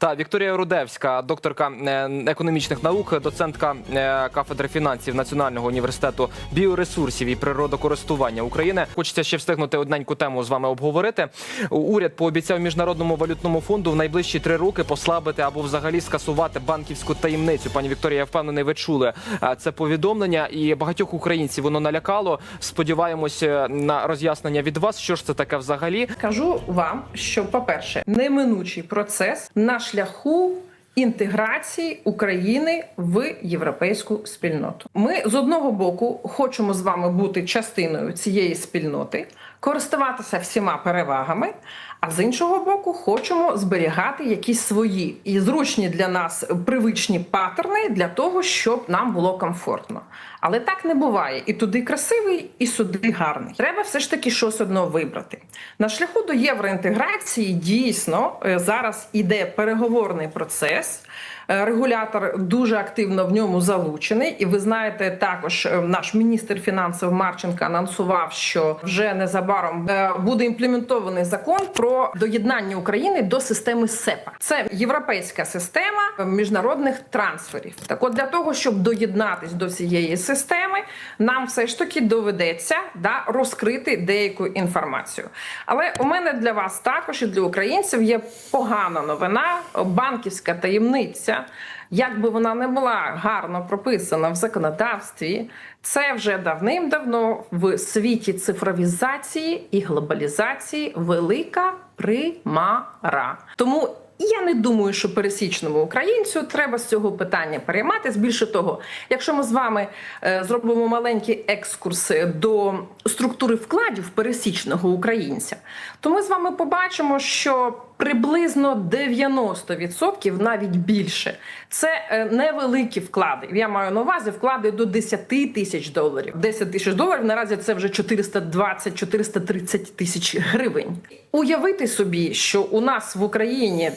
Та Вікторія Рудевська, докторка е, економічних наук, доцентка е, кафедри фінансів Національного університету біоресурсів і природокористування України. Хочеться ще встигнути одненьку тему з вами обговорити. Уряд пообіцяв міжнародному валютному фонду в найближчі три роки послабити або взагалі скасувати банківську таємницю. Пані Вікторія, я впевнений, ви чули е, це повідомлення, і багатьох українців воно налякало. Сподіваємося на роз'яснення від вас, що ж це таке взагалі. Скажу вам, що, по-перше, неминучий процес на шляху інтеграції України в європейську спільноту. Ми з одного боку хочемо з вами бути частиною цієї спільноти, користуватися всіма перевагами. А з іншого боку, хочемо зберігати якісь свої і зручні для нас привичні паттерни для того, щоб нам було комфортно. Але так не буває. І туди красивий, і сюди гарний. Треба все ж таки щось одно вибрати. На шляху до євроінтеграції дійсно е, зараз іде переговорний процес. Е, Регулятор дуже активно в ньому залучений, і ви знаєте, також е, наш міністр фінансів Марченко анонсував, що вже незабаром е, буде імплементований закон про доєднання України до системи СЕПА. Це європейська система міжнародних трансферів. Так, от для того, щоб доєднатись до цієї системи, нам все ж таки доведеться да, розкрити деяку інформацію. Але у мене для вас також і для українців є погана новина. Банківська таємниця, як би вона не була гарно прописана в законодавстві, це вже давним-давно в світі цифровізації і глобалізації велика примара. Тому я не думаю, що пересічному українцю треба з цього питання перейматись. Більше того, якщо ми з вами е, зробимо маленький екскурс до структури вкладів пересічного українця, то ми з вами побачимо, що приблизно 90%, навіть більше, це е, невеликі вклади. Я маю на увазі вклади до 10 тисяч доларів. 10 тисяч доларів наразі це вже 420-430 тисяч гривень. Уявити собі, що у нас в Україні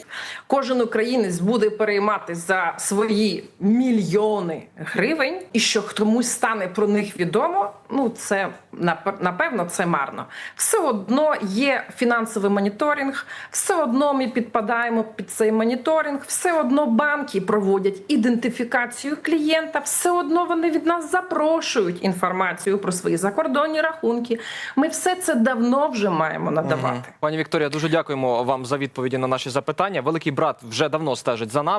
кожен українець буде переймати за свої мільйони гривень, і що комусь стане про них відомо. Ну це напевно це марно. Все одно є фінансовий моніторинг, все одно ми підпадаємо під цей моніторинг, все одно банки проводять ідентифікацію клієнта, все одно вони від нас запрошують інформацію про свої закордонні рахунки. Ми все це давно вже маємо надавати. Пані Вікторія, дуже дякуємо вам за відповіді на наші запитання. Великий брат вже давно стежить за нами.